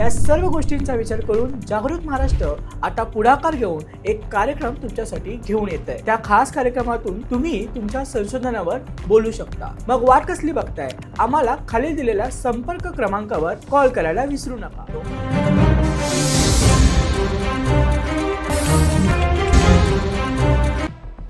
या सर्व गोष्टींचा विचार करून जागृत महाराष्ट्र आता पुढाकार घेऊन एक कार्यक्रम तुमच्यासाठी घेऊन येत आहे त्या खास कार्यक्रमातून तुम्ही तुमच्या संशोधनावर बोलू शकता. मग वाट कसली बघताय? आम्हाला खाली दिलेल्या संपर्क क्रमांकावर कॉल करायला विसरू नका.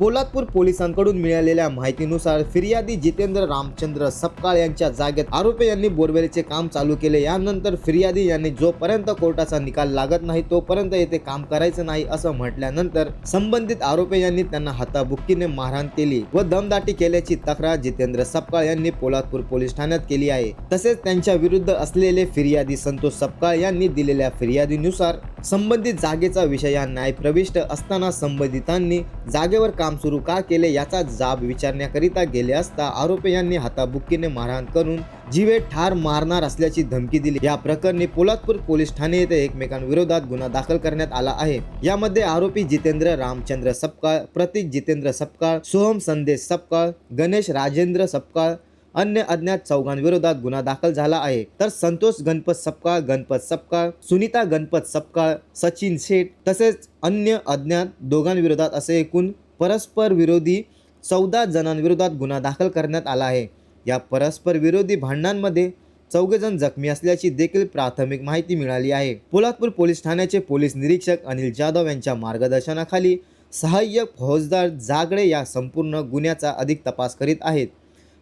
पोलादपूर पोलिसांकडून मिळालेल्या माहितीनुसार फिर्यादी जितेंद्र रामचंद्र सपकाळ यांच्या जागेत आरोपी यांनी बोरवेलीचे काम चालू केले. यानंतर फिर्यादी यांनी जोपर्यंत कोर्टाचा निकाल लागत नाही तोपर्यंत येथे काम करायचं नाही असं म्हटल्यानंतर संबंधित आरोपी यांनी त्यांना हाताबुक्कीने मारहाण केली व दमदाटी केल्याची तक्रार जितेंद्र सपकाळ यांनी पोलादपूर पोलीस ठाण्यात केली आहे. तसेच त्यांच्या विरुद्ध असलेले फिर्यादी संतोष सपकाळ यांनी दिलेल्या फिर्यादीनुसार संबंधित जागेचा विषय हा न्यायप्रविष्ट असताना संबंधितांनी जागेवर काम सुरू का केले याचा जाब विचारण्याकरिता गेले असता आरोपी यांनी हाताबुक्कीने मारहाण करून जीवे ठार मारणार असल्याची धमकी दिली. या प्रकरणी पोलादपूर पोलीस ठाणे येथे एकमेकांविरोधात गुन्हा दाखल करण्यात आला आहे. यामध्ये आरोपी जितेंद्र रामचंद्र सपकाळ प्रतीक जितेंद्र सपकाळ सोहम संदेश सपकाळ गणेश राजेंद्र सपकाळ अन्य अज्ञात चौघांविरोधात गुन्हा दाखल झाला आहे. तर संतोष गणपत सपकाळ गणपत सपकाळ सुनीता गणपत सपकाळ सचिन शेठ तसेच अन्य अज्ञात दोघांविरोधात असे एकूण परस्पर विरोधी चौदा जणांविरोधात गुन्हा दाखल करण्यात आला आहे. या परस्पर विरोधी भांडणांमध्ये चौघेजण जखमी असल्याची देखील प्राथमिक माहिती मिळाली आहे. पोलादपूर पोलीस ठाण्याचे पोलीस निरीक्षक अनिल जाधव यांच्या मार्गदर्शनाखाली सहाय्यक फौजदार जागडे या संपूर्ण गुन्ह्याचा अधिक तपास करीत आहेत.